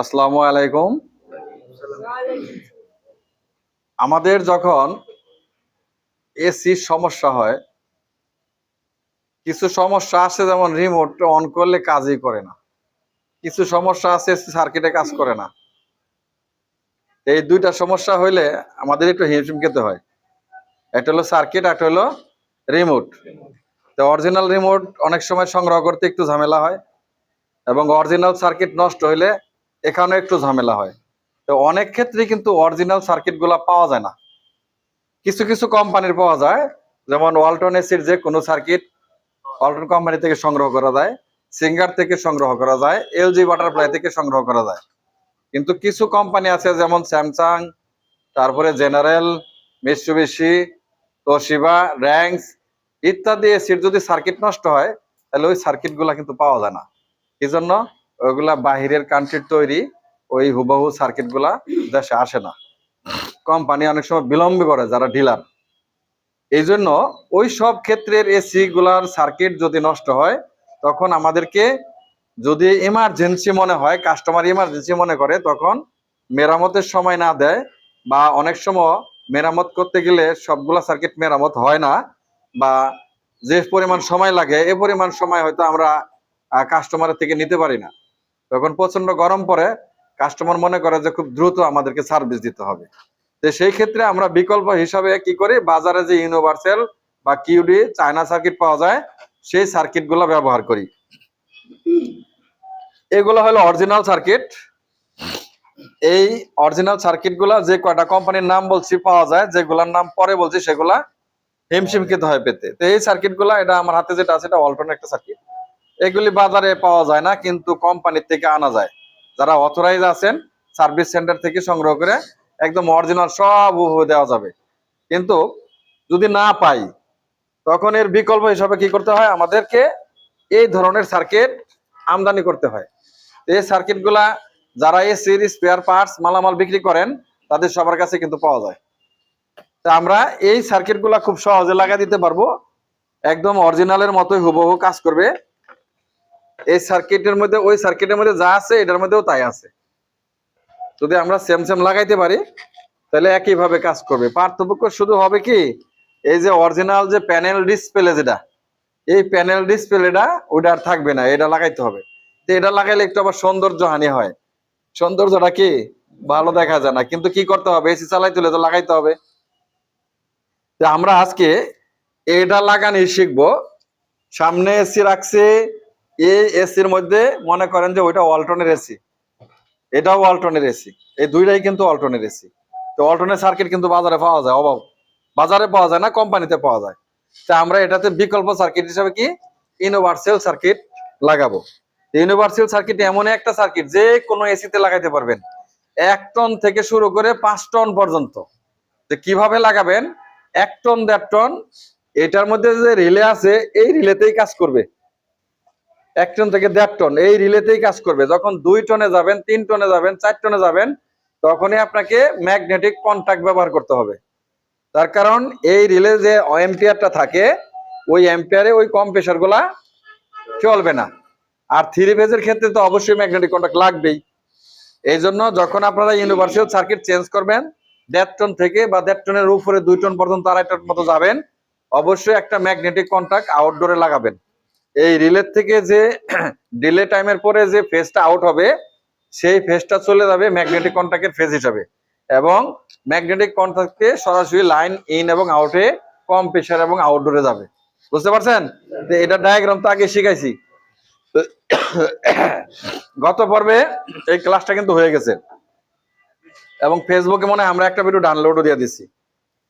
আসসালামু আলাইকুম। আমাদের যখন এসির সমস্যা হয়, কিছু সমস্যা আছে যেমন রিমোট অন করলে কাজই করে না। কিছু সমস্যা আছে সার্কিটে কাজ করে না। এই দুইটা সমস্যা হইলে আমাদের একটু হিমশিম খেতে হয়। একটা হলো সার্কিট একটা হলো রিমোট তো অরিজিনাল রিমোট অনেক সময় সংগ্রহ করতে একটু ঝামেলা হয় এবং অরিজিনাল সার্কিট নষ্ট হইলে এখানেও একটু ঝামেলা হয়। তো অনেক ক্ষেত্রে কিন্তু অরিজিনাল সার্কিটগুলা পাওয়া যায় না। কিছু কিছু কোম্পানির পাওয়া যায়, যেমন ওয়ালটন এসির যে কোনো সার্কিট ওয়ালটন কোম্পানি থেকে সংগ্রহ করা যায় সিঙ্গার থেকে সংগ্রহ করা যায় এলজি বাটারফ্লাই থেকে সংগ্রহ করা যায়। কিন্তু কিছু কোম্পানি আছে, যেমন স্যামসাং তারপরে জেনারেল মিসুবিশি তোশিবা র্যাঙ্কস ইত্যাদি এসির যদি সার্কিট নষ্ট হয়, তাহলে ওই সার্কিটগুলা কিন্তু পাওয়া যায় না। এই জন্য? ওইগুলা বাহিরের কান্ট্রির তৈরি, ওই হুবহু সার্কিটগুলা দেশে আসে না। কোম্পানি অনেক সময় বিলম্ব করে যারা ডিলার এই জন্য ওই সব ক্ষেত্রের এসি গুলার সার্কিট যদি নষ্ট হয়, তখন আমাদেরকে যদি ইমার্জেন্সি মনে হয় কাস্টমার ইমার্জেন্সি মনে করে, তখন মেরামতের সময় না দেয় বা অনেক সময় মেরামত করতে গেলে সবগুলা সার্কিট মেরামত হয় না বা যে পরিমাণ সময় লাগে, এ পরিমাণ সময় হয়তো আমরা কাস্টমারের থেকে নিতে পারি না। তখন প্রচণ্ড গরম পড়ে কাস্টমার মনে করে যে খুব দ্রুত আমাদেরকে সার্ভিস দিতে হবে। তো সেই ক্ষেত্রে আমরা বিকল্প হিসাবে কি করি? বাজারে যে ইউনিভার্সাল বা কিউডি চায়না সার্কিট পাওয়া যায়, সেই সার্কিটগুলো ব্যবহার করি। এগুলো হলো অরিজিনাল সার্কিট এই অরিজিনাল সার্কিটগুলা যে কয়টা কোম্পানির নাম বলছি পাওয়া যায়, যেগুলার নাম পরে বলছি, সেগুলা হিমশিম খেতে হয় পেতে। তো এই সার্কিটগুলা, এটা আমার হাতে যেটা আছে, এটা অল্টন একটা সার্কিট এগুলি বাজারে পাওয়া যায় না, কিন্তু কোম্পানির থেকে আনা যায়। যারা অথরাইজ আছেন সার্ভিস সেন্টার থেকে সংগ্রহ করে একদম অরিজিনাল সব দেওয়া যাবে। কিন্তু যদি না পাই, তখন এর বিকল্প হিসাবে কি করতে হয়? আমাদেরকে এই ধরনের সার্কিট আমদানি করতে হয়। এই সার্কিটগুলা যারা এই সিরিজ স্পেয়ার পার্টস মালামাল বিক্রি করেন, তাদের সবার কাছে কিন্তু পাওয়া যায়। তা আমরা এই সার্কিটগুলা খুব সহজে লাগা দিতে পারব। একদম অরিজিনালের মতোই হুবহু কাজ করবে। এই সার্কিটের মধ্যে, ওই সার্কিটের মধ্যে যা আছে, এটার মধ্যেও তাই আছে। যদি আমরা সেম সেম লাগাইতে পারি, তাহলে একই ভাবে কাজ করবে। পার্থক্য শুধু হবে কি, এই যে অরিজিনাল যে প্যানেল ডিসপ্লে যেটা, এই প্যানেল ডিসপ্লেটা ওইটা আর থাকবে না, এটা লাগাইতে হবে। তো এটা লাগাইলে একটু আবার সৌন্দর্য হানি হয়। সৌন্দর্যটা কি? ভালো দেখা যায় না। কিন্তু কি করতে হবে? এসি চালাইতে হলে তো লাগাইতে হবে। আমরা আজকে এটা লাগানি শিখব। সামনে এসি রাখছে এই এসির মধ্যে মনে করেন যে ওইটা অল্টনের এসি এটাও অল্টনের এসি এই দুইটাই কিন্তু অল্টনের এসি তো অল্টনের সার্কিট কিন্তু বাজারে পাওয়া যায়, অভাব। বাজারে পাওয়া যায় না কোম্পানিতে পাওয়া যায়। তা আমরা এটাতে বিকল্প সার্কিট হিসাবে কি? ইউনিভার্সাল সার্কিট লাগাবো। ইউনিভার্সাল সার্কিট এমন একটা সার্কিট যে কোনো এসিতে লাগাইতে পারবেন। এক টন থেকে শুরু করে পাঁচ টন পর্যন্ত। তো কীভাবে লাগাবেন? এক টন, দেড় টন, এটার মধ্যে যে রিলে আছে, এই রিলেতেই কাজ করবে। এক টন থেকে দেড় টন। এই রিলেতেই কাজ করবে। যখন দুই টনে যাবেন, তিন টনে যাবেন, চার টনে যাবেন, তখনই আপনাকে ম্যাগনেটিক কন্ট্যাক্ট ব্যবহার করতে হবে। তার কারণ এই রিলে যে এম্পিয়ারটা থাকে, ওই এম্পিয়ারে ওই কম্প্রেসারগুলা চলবে না। আর থ্রি ফেজের ক্ষেত্রে তো অবশ্যই ম্যাগনেটিক কন্ট্যাক্ট লাগবেই। এই জন্য যখন আপনারা ইউনিভার্সাল সার্কিট চেঞ্জ করবেন, দেড় টন থেকে বা দেড় টনের উপরে দুই টন পর্যন্ত আড়াই টন মতো যাবেন, অবশ্যই একটা ম্যাগনেটিক কন্ট্যাক্ট আউটডোরে লাগাবেন। এই রিলের থেকে যে ডিলে টাইমের পরে যে ফেজটা আউট হবে, সেই ফেজটা চলে যাবে ম্যাগনেটিক কন্ট্যাক্টের ফেজ হিসাবে। এবং ম্যাগনেটিক কন্ট্যাক্টে সরাসরি লাইন ইন এবং আউটে কম প্রেশার এবং আউটডোরে যাবে। বুঝতে পারছেন? তো এটা ডায়াগ্রাম তো আগে শিখাইছি। গত পর্বে এই ক্লাসটা কিন্তু হয়ে গেছে। এবং ফেসবুকে মনে হয় আমরা একটা ভিডিও ডাউনলোডও দিয়ে দিচ্ছি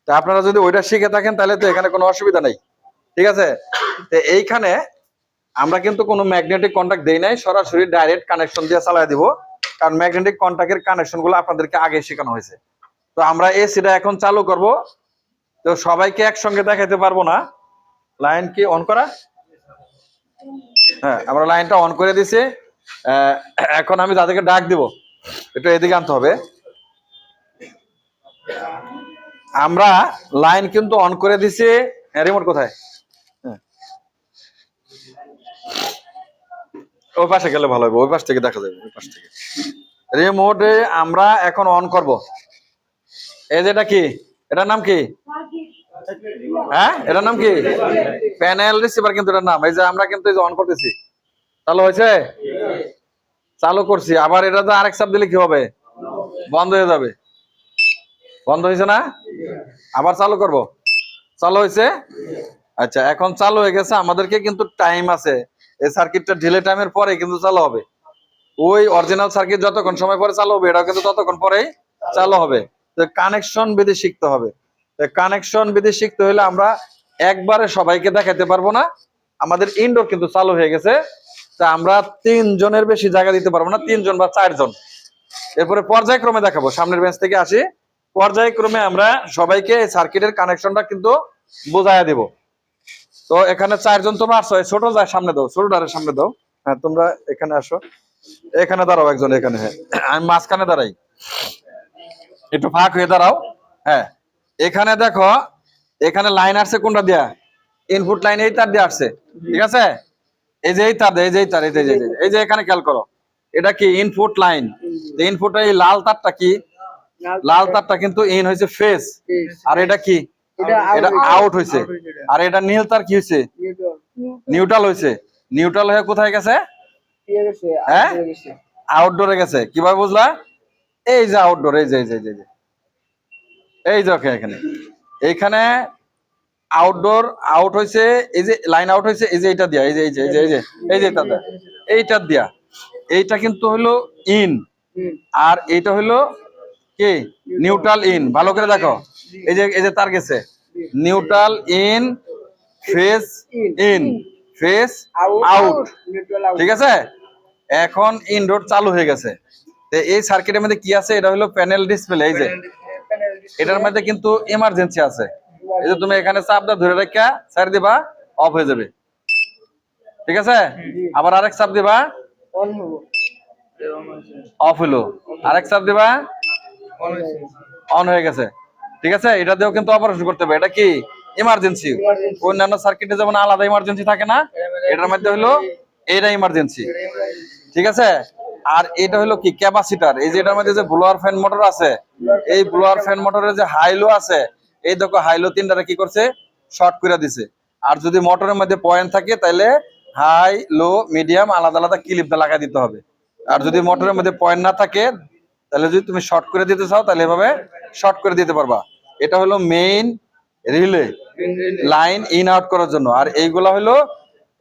তা আপনারা যদি ওইটা শিখে থাকেন, তাহলে তো এখানে কোনো অসুবিধা নেই। ঠিক আছে? তো এইখানে আমরা কিন্তু কোনো ম্যাগনেটিক কন্ট্যাক্ট দেই নাই, সরাসরি ডাইরেক্ট কানেকশন দিয়ে চালাই দিব। কারণ ম্যাগনেটিক কন্ট্যাক্টের কানেকশনগুলো আপনাদেরকে আগে শেখানো হয়েছে। তো আমরা এসিটা এখন চালু করব। তো সবাইকে একসঙ্গে দেখাতে পারব না। লাইন কি অন করা? হ্যাঁ আমরা লাইনটা অন করে দিছি। এখন আমি তাদেরকে ডাক দিব। একটু এদিকে আনতে হবে। আমরা লাইন কিন্তু অন করে দিছি। রিমোট কোথায়? ওই পাশে গেলে ভালো হবে, ওই পাশ থেকে দেখা যাবে, ওই পাশ থেকে। রিমোটে আমরা এখন অন করব। এই যেটা কি? এটার নাম কি? হ্যাঁ এটার নাম কি? প্যানেল রিসিভার কিন্তু এটার নাম। এই যে আমরা কিন্তু অন করতেছি। চালু হয়েছে? চালু করছি। আবার এটা তো আরেক চাপ দিলে কি হবে? বন্ধ হয়ে যাবে। বন্ধ হয়েছে না? আবার চালু করব। চালু হয়েছে? আচ্ছা এখন চালু হয়ে গেছে। আমাদেরকে কিন্তু টাইম আছে। এই সার্কিটটা ঢিলে টাইমের পরে কিন্তু চালু হবে। ওই অরিজিনাল সার্কিট যতক্ষণ সময় পরে চালু হবে, এটাও কিন্তু ততক্ষণ পরেই চালু হবে। তো কানেকশন বিধি শিখতে হবে। কানেকশন বিধি শিখতে হলে আমরা একবারে সবাইকে দেখাতে পারব না। আমাদের ইনডোর কিন্তু চালু হয়ে গেছে। তা আমরা তিনজনের বেশি জায়গা দিতে পারব না, তিনজন বা চারজন। এরপরে পর্যায়ক্রমে দেখাবো। সামনের বেঞ্চ থেকে আসি। পর্যায়ক্রমে আমরা সবাইকে সার্কিটের কানেকশনটা কিন্তু বোঝাইয়া দিব। তো এখানে চারজন তোমরা এই ছোট যায় সামনে দাও ছোটটারের সামনে দাও। হ্যাঁ তোমরা এখানে আসো। এখানে দাঁড়াও একজন এখানে। হ্যাঁ আমি মাঝখানে দাঁড়াই। একটু ফাঁক হয়ে দাঁড়াও। হ্যাঁ এখানে দেখো এখানে লাইন আসছে কোনটা দেয়া? ইনপুট লাইন এই তার দিয়ে আসছে ঠিক আছে? এই যে এই তার এই যে এই তার এই যে- এই যে এখানে খেয়াল করো। এটা কি ইনপুট লাইন ইনপুট এই লাল তারটা কি? লাল তারটা কিন্তু ইন হয়েছে ফেস আর এটা কি? এটা আউট হয়েছে। আর এটা নীল তার কি হয়েছে? নিউট্রাল হয়েছে। নিউট্রাল হয়ে কোথায় গেছে? হ্যাঁ? আউটডোরে গেছে। কীভাবে বুঝলা? এই যে আউটডোর এই যে এই যে এই যে, এই এখানে। এইখানে আউটডোর আউট হয়েছে এই যে লাইন আউট হয়েছে এই যে এইটা দিয়া এই যে এই যে এই যে এই যে এই যে এটা দিয়া। এইটা দিয়া। এইটা কিন্তু হলো ইন আর এইটা হলো কি? নিউট্রাল ইন ভালো করে দেখো। এই যে এই যে তার গেছে। Neutral in phase in. Phase out. ঠিক আছে? এখন ইনডোর চালু হয়ে গেছে। এই সার্কিটের মধ্যে কি আছে? এটা হলো প্যানেল ডিসপ্লে এই যে। এটার মধ্যে কিন্তু এমার্জেন্সি আছে। এই যে তুমি এখানে চাপ দা ধরে রেখা সাইড দিবা অফ হয়ে যাবে। ঠিক আছে? আবার আরেক চাপ দিবা অফ হলো। আরেক চাপ দিবা অন হয়ে গেছে। ঠিক আছে? এটা দিয়েও কিন্তু অপারেশন করতে হবে। এটা কি? ইমার্জেন্সি অন্যান্য সার্কিটে যেমন আলাদা ইমার্জেন্সি থাকে না এটার মধ্যে হলো এইটা ইমার্জেন্সি ঠিক আছে? আর এটা হলো কি? ক্যাপাসিটার এই যে এটার মধ্যে যে ব্লোয়ার ফ্যান মোটর আছে এই ব্লোয়ার ফ্যান মোটরের যে হাইলো আছে এই দেখো হাইলো তিনটারে কি করছে? শর্ট করে দিছে। আর যদি মোটরের মধ্যে পয়েন্ট থাকে তাহলে হাই লো মিডিয়াম আলাদা আলাদা ক্লিপটা লাগাই দিতে হবে। আর যদি মোটরের মধ্যে পয়েন্ট না থাকে তাহলে যদি তুমি শর্ট করে দিতে চাও তাহলে এভাবে শর্ট করে দিতে পারবা। এটা হলো main relay line in out করার জন্য। আর এইগুলা হলো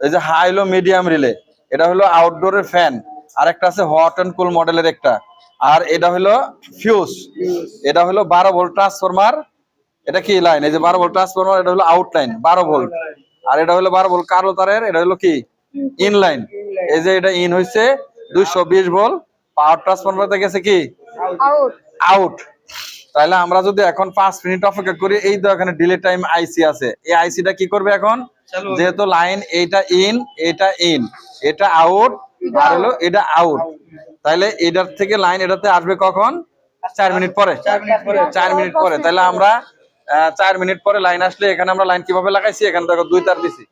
এই যে হাই লো মিডিয়াম রিলে এটা হলো আউটডোরের ফ্যান আর একটা আছে হট অ্যান্ড কুল মডেলের একটা। আর এটা হলো ফিউজ এটা হলো বারো ভোল্ট ট্রান্সফরমার এটা কি লাইন এই যে বারো ভোল্ট ট্রান্সফরমার এটা হলো আউট লাইন বারো ভোল্ট আর এটা হলো বারো ভোল্ট কালো তারের এটা হলো কি? ইন লাইন এই যে এটা ইন হয়েছে দুইশো বিশ ভোল্ট পাওয়ার ট্রান্সফরমার গেছে কি? আউট তাহলে আমরা যদি এখন পাঁচ মিনিট অপেক্ষা করি এই তো এখানে ডিলে টাইম আইসি আছে। এই আইসিটা কি করবে এখন? যেহেতু লাইন এইটা ইন এটা ইন এটা আউট আর হলো এটা আউট তাহলে এটার থেকে লাইন এটাতে আসবে কখন? চার মিনিট পরে। চার মিনিট পরে। তাহলে আমরা চার মিনিট পরে লাইন আসলে এখানে আমরা লাইন কীভাবে লাগাইছি? এখানে দেখো দুই তার দিছি।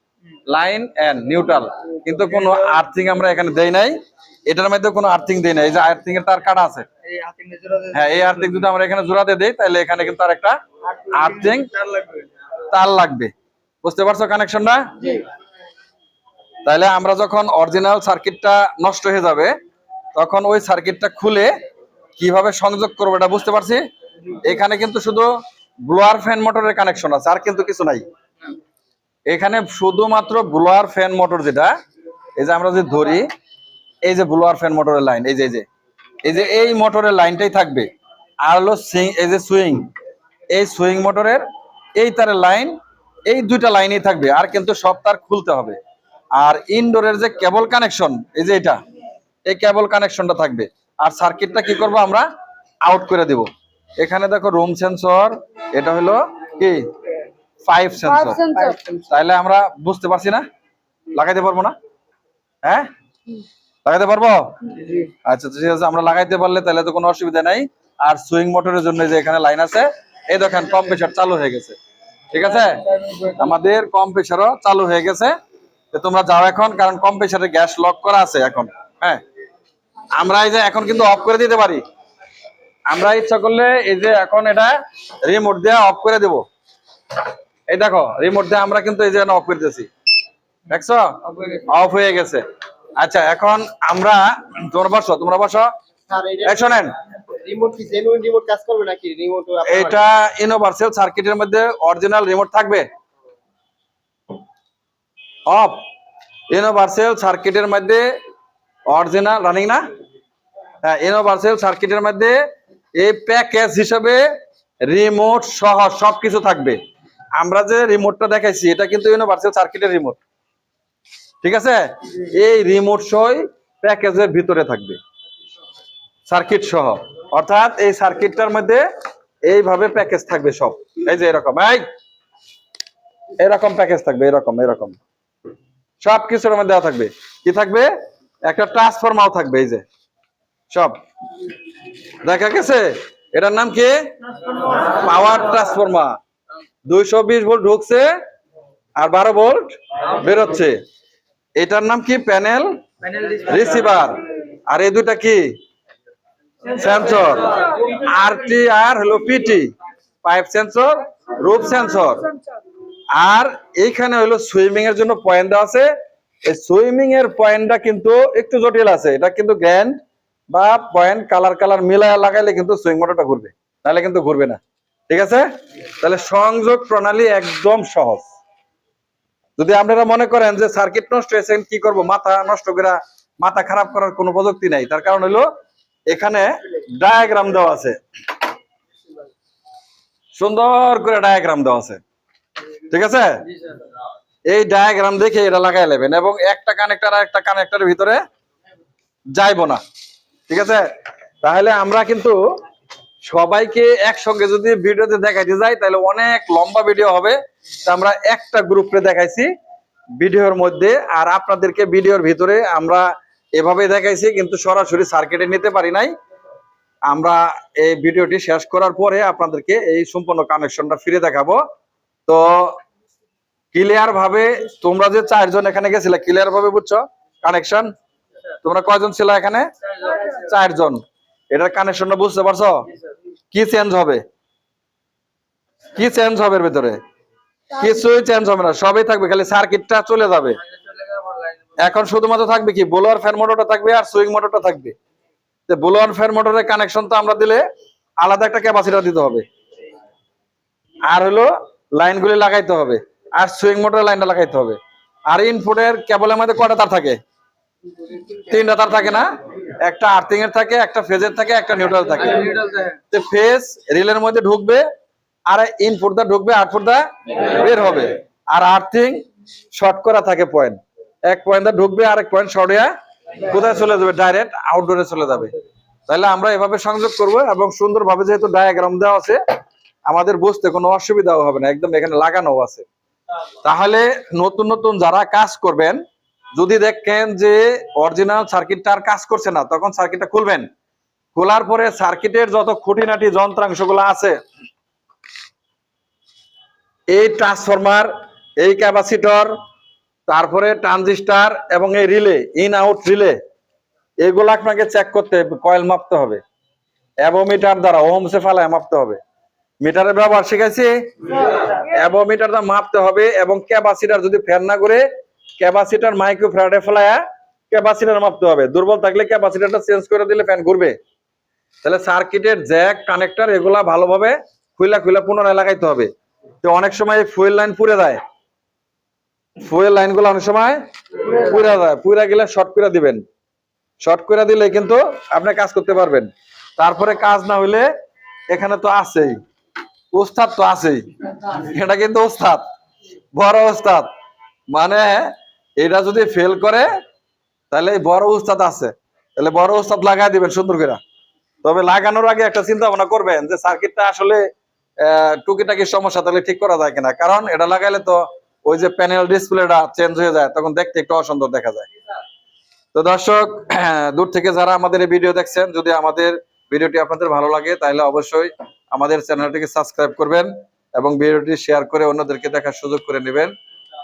লাইন এন্ড নিউট্রাল কিন্তু কোনো আর্থিং আমরা এখানে দেই নাই। এটার মধ্যে কোনো আর্থিং দেই নাই এই যে আর্থিং এর তার কাটা আছে। হ্যাঁ এই আর্থিং যদি আমরা এখানে জোড়াতে দেই তাহলে এখানে কিন্তু আর একটা আর্থিং তার লাগবে। বুঝতে পারছ কানেকশনটা? তাহলে আমরা যখন অরিজিনাল সার্কিটটা নষ্ট হয়ে যাবে তখন ওই সার্কিটটা খুলে কীভাবে সংযোগ করব এটা বুঝতে পারছি? এখানে কিন্তু শুধু ব্লোয়ার ফ্যান মোটরের কানেকশন আছে আর কিন্তু কিছু নাই। এখানে শুধুমাত্র ব্লোয়ার ফ্যান মোটর যেটা এই যে আমরা যে ধরি এই যে ব্লোয়ার ফ্যান মোটরের লাইন এই যে এই যে এই যে এই মোটরের লাইনটাই থাকবে। আর হলো সুইং এই যে সুইং এই সুইং মোটরের এই তারের লাইন এই দুইটা লাইনই থাকবে আর কিন্তু সব তার খুলতে হবে। আর ইনডোরের যে কেবল কানেকশন এই যে এটা এই কেবল কানেকশনটা থাকবে। আর সার্কিটটা কি করব আমরা? আউট করে দেব। এখানে দেখো রুম সেন্সর এটা হলো কি? ফাইভ সেন্সর তাহলে আমরা বুঝতে পারছি না? লাগাইতে পারব না? হ্যাঁ? লাগাইতে পারব? আচ্ছা ঠিক আছে আমরা লাগাইতে পারলে তাহলে তো কোনো অসুবিধা নাই। আর সুইং মোটরের জন্য যে এখানে লাইন আছে এই দেখেন কম্প্রেসার চালু হয়ে গেছে। ঠিক আছে? আমাদের কম্প্রেসারও চালু হয়ে গেছে। তো তোমরা যাও এখন কারণ কম্প্রেসারে গ্যাস লক করা আছে এখন। হ্যাঁ? আমরা এই যে এখন কিন্তু অফ করে দিতে পারি। আমরা ইচ্ছা করলে এই যে এখন এটা রিমোট দিয়ে অফ করে দেব। এই দেখো রিমোট দিয়ে আমরা কিন্তু এই যে অফ করে দিয়েছি দেখছ? অফ হয়ে গেছে। আচ্ছা এখন আমরা তোমরা বসো তোমরা বসো। শোনেন। রিমোট কি জেনুইন রিমোট কাজ করবে নাকি? রিমোট এটা ইউনিভার্সাল সার্কিটের মধ্যে অরিজিনাল রিমোট থাকবে। অফ ইউনিভার্সাল সার্কিটের মধ্যে অরিজিনাল রানিং না? হ্যাঁ ইউনিভার্সাল সার্কিটের মধ্যে এই প্যাকেজ হিসাবে রিমোট সহ সবকিছু থাকবে। আমরা যে রিমোটটা দেখাইছি এটা কিন্তু ইউনিভার্সাল সার্কিটের রিমোট ঠিক আছে? এই রিমোট সহ প্যাকেজের ভিতরে থাকবে। সার্কিট সহ। অর্থাৎ এই সার্কিটটার মধ্যে এইভাবে প্যাকেজ থাকবে সব। এই যে এরকম, এই! এরকম প্যাকেজ থাকবে, এরকম এরকম। সব কিছুর মধ্যে দেওয়া থাকবে। কি থাকবে? একটা ট্রান্সফরমার থাকবে, এই যে। সব। দেখা গেছে? এটার নাম কি? পাওয়ার ট্রান্সফরমার দুইশো বিশ ভোল্ট ঢুকছে আর বারো ভোল্ট বেরোচ্ছে। এটার নাম কি? প্যানেল রিসিভার আর এই দুটা কি? সেন্সর আরটি আর হলো PT pipe sensor room sensor আর এইখানে হলো সুইমিং এর জন্য পয়েন্ট আছে। এই সুইমিং এর পয়েন্টটা কিন্তু একটু জটিল আছে। এটা কিন্তু গ্র্যান্ড বা পয়েন্ট কালার কালার মিলায় লাগাইলে কিন্তু সুইং মোটরটা ঘুরবে। তাহলে কিন্তু ঘুরবে না। ঠিক আছে? তাহলে সংযোগ প্রণালী একদম সহজ। যদি আপনারা মনে করেন যে সার্কিট নষ্ট হয়েছে কি করব? মাথা নষ্ট করে, মাথা খারাপ করার কোনো প্রযুক্তি নাই। তার কারণ হলো, এখানে ডায়াগ্রাম দেওয়া আছে। সুন্দর করে ডায়াগ্রাম দেওয়া আছে। ঠিক আছে? এই ডায়াগ্রাম দেখে এটা লাগাই নেবেন এবং একটা কানেক্টর আর একটা কানেক্টরের ভিতরে যাইবো না। ঠিক আছে? তাহলে আমরা কিন্তু সবাইকে একসঙ্গে যদি ভিডিওতে দেখাইতে যাই তাহলে অনেক লম্বা ভিডিও হবে। তা আমরা একটা গ্রুপে দেখাইছি ভিডিওর মধ্যে আর আপনাদেরকে ভিডিওর ভিতরে আমরা এভাবে দেখাইছি কিন্তু সরাসরি সার্কিটে নিতে পারি নাই। আমরা এই ভিডিওটি শেষ করার পরে আপনাদেরকে এই সম্পূর্ণ কানেকশনটা ফিরে দেখাবো। তো ক্লিয়ার ভাবে তোমরা যে চারজন এখানে গেছিলে ক্লিয়ার ভাবে বুঝছ কানেকশন তোমরা কয়জন ছিল এখানে? চারজন। এটার কানেকশনটা বুঝতে পারছ? কি চেঞ্জ হবে? কি চেঞ্জ হবে এর ভিতরে? কিছুই চেঞ্জ হবে না, সবই থাকবে, খালি সার্কিটটা চলে যাবে। এখন শুধুমাত্র থাকবে কি? বোলোয়ার ফ্যান মোটরটা থাকবে আর সুইং মোটরটা থাকবে। বোলোয়ার ফ্যান মোটরের কানেকশন তো আমরা দিলে আলাদা একটা ক্যাপাসিটার দিতে হবে। আর হলো লাইনগুলি লাগাইতে হবে, আর সুইং মোটরের লাইনটা লাগাইতে হবে। আর ইনপুটের কেবলের মধ্যে কটা তার থাকে? তিনটা তার থাকে না একটা আর্থিং এর থাকে একটা ফেজের থাকে একটা নিউট্রাল থাকে। তো ফেজ রিলের মধ্যে ঢুকবে আর ইনপুটটা ঢুকবে আউটপুটটা বের হবে। আর আর্থিং শর্ট করা থাকে পয়েন্ট এক পয়েন্টটা ঢুকবে আর এক পয়েন্ট শর্ট হয়ে কোথায় চলে যাবে? ডাইরেক্ট আউটডোরে চলে যাবে। তাহলে আমরা এভাবে সংযোগ করব এবং সুন্দরভাবে যেহেতু ডায়াগ্রাম দেওয়া আছে আমাদের বুঝতে কোনো অসুবিধাও হবে না। একদম এখানে লাগানো আছে। তাহলে নতুন নতুন যারা কাজ করবেন যদি দেখেন যে অরিজিনাল সার্কিটটা আর কাজ করছে না তখন সার্কিটটা খুলবেন। খোলার পরে সার্কিটের যত খুঁটিনাটি যন্ত্রাংশগুলো আছে এই ট্রান্সফরমার এই ক্যাপাসিটর তারপরে ট্রানজিস্টার এবং এই রিলে ইন আউট রিলে এগুলো আপনাকে চেক করতে কয়েল মাপতে হবে অ্যাবোমিটার দ্বারা ওহমসে ফালায় মাপতে হবে। মিটারের ব্যবহার শিখাইছি? অ্যাবোমিটারটা মাপতে হবে এবং ক্যাপাসিটার যদি ফ্যান না করে ক্যাপাসিটার মাইক্রো ফ্যারাডে ফেলায়া ক্যাপাসিটার মাপতে হবে। দুর্বল থাকলে ক্যাপাসিটারটা চেঞ্জ করে দিলে ফ্যান ঘুরবে। তাহলে সার্কিটের জ্যাক কানেক্টর এগুলা ভালোভাবে খুইলা খুইলা পুনরায় লাগাইতে হবে। তো অনেক সময় ফুয়েল লাইন পুড়ে যায়। ফুয়েল লাইনগুলো অনেক সময় পুড়ে যায়। পুড়ে গেলে শর্ট করে দিবেন। শর্ট করে দিলে কিন্তু আপনি কাজ করতে পারবেন। তারপরে কাজ না হইলে এখানে তো আছেই। ওস্তাদ তো আছেই। এটা কিন্তু ওস্তাদ। বড় ওস্তাদ। মানে এটা যদি ফেল করে, তাহলে বড় উস্তাদ আছে। তাহলে বড় উস্তাদ লাগাই দিবেন সুন্দর করে। তবে লাগানোর আগে একটা চিন্তা ভাবনা করবেন যে সার্কিটটা আসলে টুকিটাকি সমস্যা তাহলে ঠিক করা যায় কিনা। কারণ এটা লাগাইলে তো ওই যে প্যানেল ডিসপ্লেটা চেঞ্জ হয়ে যায়, তখন দেখতে একটু অসুন্দর দেখা যায়। তো দর্শক, দূর থেকে যারা আমাদের এই ভিডিও দেখছেন, যদি আমাদের ভিডিওটি আপনাদের ভালো লাগে, তাহলে অবশ্যই আমাদের চ্যানেলটিকে সাবস্ক্রাইব করবেন এবং ভিডিওটি শেয়ার করে অন্যদেরকে দেখার সুযোগ করে নেবেন।